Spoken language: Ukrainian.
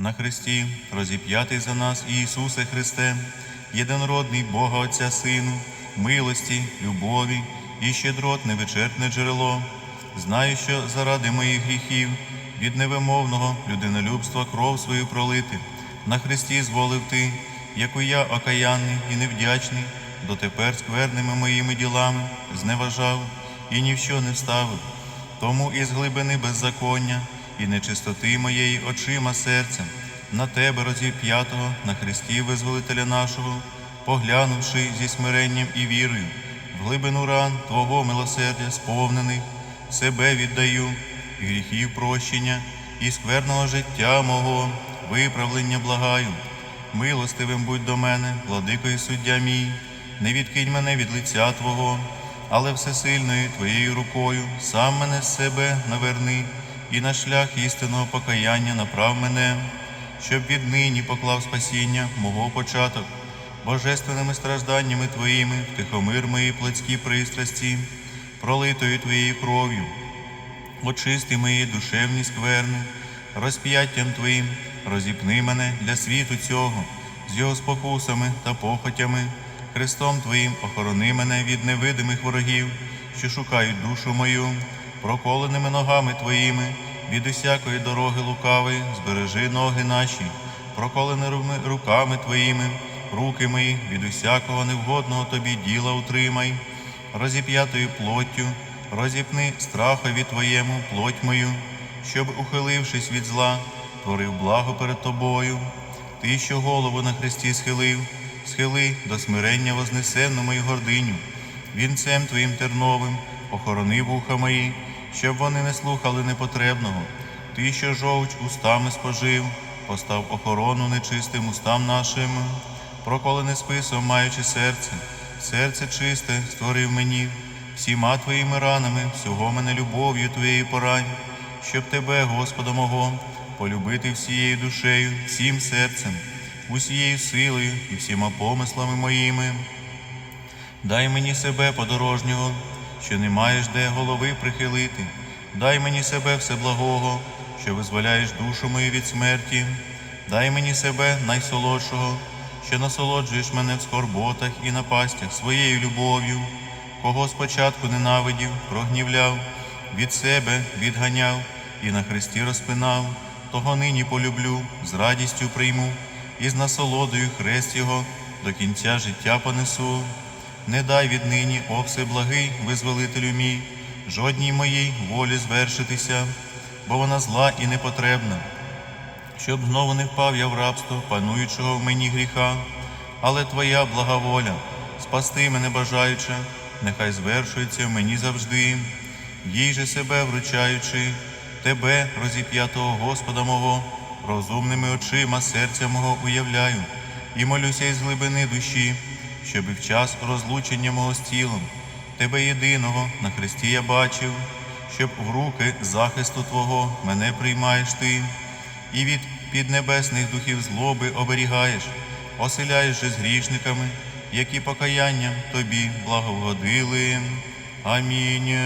На Христі, розіп'ятий за нас Ісусе Христе, єдинородний Бога Отця Сину, милості, любові і щедрот невичерпне джерело. Знаю, що заради моїх гріхів від невимовного людинолюбства кров свою пролити. На Христі зволив ти, яку я окаянний і невдячний, дотепер скверними моїми ділами зневажав і ні в що не вставив. Тому із глибини беззаконня і нечистоти моєї очима серця, на тебе розіп'ятого, на Христі визволителя нашого, поглянувши зі смиренням і вірою, в глибину ран Твого милосердя сповнених, себе віддаю, і гріхів прощення, і скверного життя мого, виправлення благаю. Милостивим будь до мене, владико суддя мій, не відкинь мене від лиця Твого, але всесильною Твоєю рукою сам мене з себе наверни, і на шлях істинного покаяння направ мене, щоб віднині поклав спасіння мого початок, божественними стражданнями Твоїми, втихомир мої плотські пристрасті, пролитою Твоєю кров'ю, очисти мої душевні скверни, розп'яттям Твоїм розіпни мене для світу цього, з його спокусами та похотями, Христом Твоїм охорони мене від невидимих ворогів, що шукають душу мою, проколеними ногами Твоїми, від усякої дороги лукавої, збережи ноги наші, проколеними руками Твоїми, руки мої від усякого невгодного Тобі діла утримай, розіп'ятою плоттю, розіпни страхові Твоєму плоть мою, щоб, ухилившись від зла, творив благо перед Тобою. Ти, що голову на хресті схилив, схили до смирення вознесенну мою гординю, вінцем Твоїм терновим охорони вуха мої, щоб вони не слухали непотребного. Ти, що жовч устами спожив, постав охорону нечистим устам нашим, проколене списом, маючи серце, серце чисте створив мені, всіма твоїми ранами, всього мене любов'ю Твоєю порань, щоб Тебе, Господа мого, полюбити всією душею, всім серцем, усією силою і всіма помислами моїми. Дай мені себе подорожнього, що не маєш де голови прихилити. Дай мені себе всеблагого, що визволяєш душу мою від смерті. Дай мені себе найсолодшого, що насолоджуєш мене в скорботах і напастях своєю любов'ю, кого спочатку ненавидів, прогнівляв, від себе відганяв і на хресті розпинав, того нині полюблю, з радістю прийму, і з насолодою хрест його до кінця життя понесу. Не дай віднині, о всеблагий визволителю мій, жодній моїй волі звершитися, бо вона зла і непотребна, щоб знову не впав я в рабство, пануючого в мені гріха, але Твоя блага воля, спасти мене бажаючи, нехай звершується в мені завжди, їй же себе вручаючи, Тебе, розіп'ятого Господа мого, розумними очима серця мого уявляю, і молюся із глибини душі, щоб і в час розлучення мого з тілом, Тебе єдиного на хресті я бачив, щоб в руки захисту Твого мене приймаєш Ти, і від піднебесних духів злоби оберігаєш, оселяєш же з грішниками, які покаянням Тобі благовгодили. Амінь.